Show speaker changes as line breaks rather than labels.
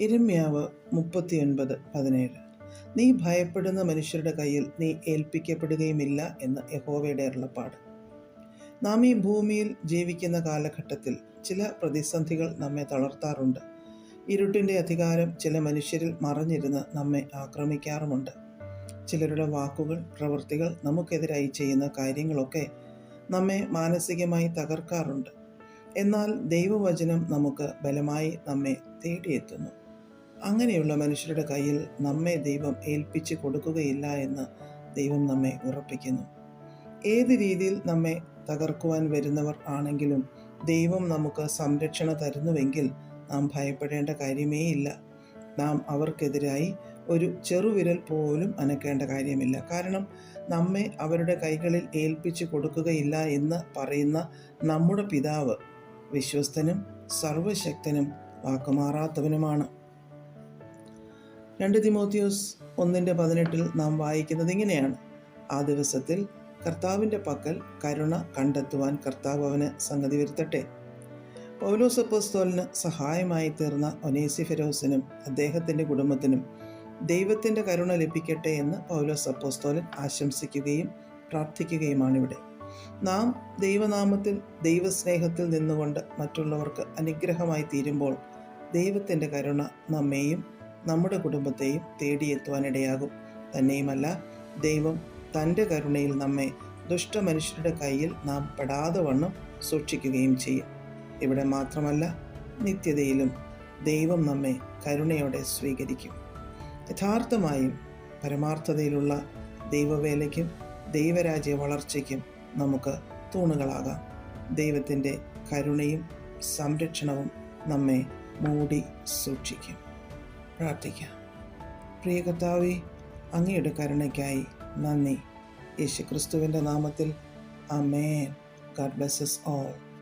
ഇരമ്യാവ് മുപ്പത്തിയൊൻപത് പതിനേഴ്. നീ ഭയപ്പെടുന്ന മനുഷ്യരുടെ കയ്യിൽ നീ ഏൽപ്പിക്കപ്പെടുകയുമില്ല എന്ന് യഹോവയുടെ അരുളപ്പാട്. നാം ഈ ഭൂമിയിൽ ജീവിക്കുന്ന കാലഘട്ടത്തിൽ ചില പ്രതിസന്ധികൾ നമ്മെ തളർത്താറുണ്ട്. ഇരുട്ടിന്റെ അധികാരം ചില മനുഷ്യരിൽ മറഞ്ഞിരുന്ന് നമ്മെ ആക്രമിക്കാറുമുണ്ട്. ചിലരുടെ വാക്കുകൾ പ്രവൃത്തികൾ നമുക്കെതിരായി ചെയ്യുന്ന കാര്യങ്ങളൊക്കെ നമ്മെ മാനസികമായി തകർക്കാറുണ്ട്. എന്നാൽ ദൈവവചനം നമുക്ക് ബലമായി നമ്മെ തേടിയെത്തുന്നു. അങ്ങനെയുള്ള മനുഷ്യരുടെ കയ്യിൽ നമ്മെ ദൈവം ഏൽപ്പിച്ച് കൊടുക്കുകയില്ല എന്ന് ദൈവം നമ്മെ ഉറപ്പിക്കുന്നു. ഏത് രീതിയിൽ നമ്മെ തകർക്കുവാൻ വരുന്നവർ ആണെങ്കിലും ദൈവം നമുക്ക് സംരക്ഷണ തരുന്നുവെങ്കിൽ നാം ഭയപ്പെടേണ്ട കാര്യമേ ഇല്ല നാം അവർക്കെതിരായി ഒരു ചെറുവിരൽ പോലും അനക്കേണ്ട കാര്യമില്ല. കാരണം നമ്മെ അവരുടെ കൈകളിൽ ഏൽപ്പിച്ച് കൊടുക്കുകയില്ല എന്ന് പറയുന്ന നമ്മുടെ പിതാവ് വിശ്വസ്തനും സർവശക്തനും വാക്കുമാറാത്തവനുമാണ്. രണ്ട് തിമോത്തിയോസ് ഒന്നിന്റെ പതിനെട്ടിൽ നാം വായിക്കുന്നത് ഇങ്ങനെയാണ്. ആ ദിവസത്തിൽ കർത്താവിന്റെ പക്കൽ കരുണ കണ്ടെത്തുവാൻ കർത്താവ് അവന് സംഗതി വരുത്തട്ടെ. പൗലോസ് അപ്പോസ്തോലിന് സഹായമായി തീർന്ന ഒനേസിഫെരോസിനും അദ്ദേഹത്തിന്റെ കുടുംബത്തിനും ദൈവത്തിന്റെ കരുണ ലഭിക്കട്ടെ എന്ന് പൗലോസ് അപ്പോസ്തോലൻ ആശംസിക്കുകയും പ്രാർത്ഥിക്കുകയുമാണിവിടെ. നാം ദൈവനാമത്തിൽ ദൈവസ്നേഹത്തിൽ നിന്നുകൊണ്ട് മറ്റുള്ളവർക്ക് അനുഗ്രഹമായി തീരുമ്പോൾ ദൈവത്തിന്റെ കരുണ നമ്മെയും നമ്മുടെ കുടുംബത്തെയും തേടിയെത്തുവാനിടയാകും. തന്നെയുമല്ല ദൈവം തന്റെ കരുണയിൽ നമ്മെ ദുഷ്ടമനുഷ്യരുടെ കയ്യിൽ നാം പെടാതെ വണ്ണം സൂക്ഷിക്കുകയും ചെയ്യും. ഇവിടെ മാത്രമല്ല നിത്യതയിലും ദൈവം നമ്മെ കരുണയോടെ സ്വീകരിക്കും. യഥാർത്ഥമായും പരമാർത്ഥതയിലുള്ള ദൈവവേലയ്ക്കും ദൈവരാജ്യ വളർച്ചയ്ക്കും നമുക്ക് തൂണുകളാകാം. ദൈവത്തിന്റെ കരുണയും സംരക്ഷണവും നമ്മെ മൂടി സൂക്ഷിക്കും. പ്രാർത്ഥിക്കാം. പ്രിയ കർത്താവെ അങ്ങയുടെ കരുണയ്ക്കായി നന്ദി. യേശു ക്രിസ്തുവിന്റെ നാമത്തിൽ അമേൻ ഗാഡ് ബ്ലെസ്സസ് ഓൾ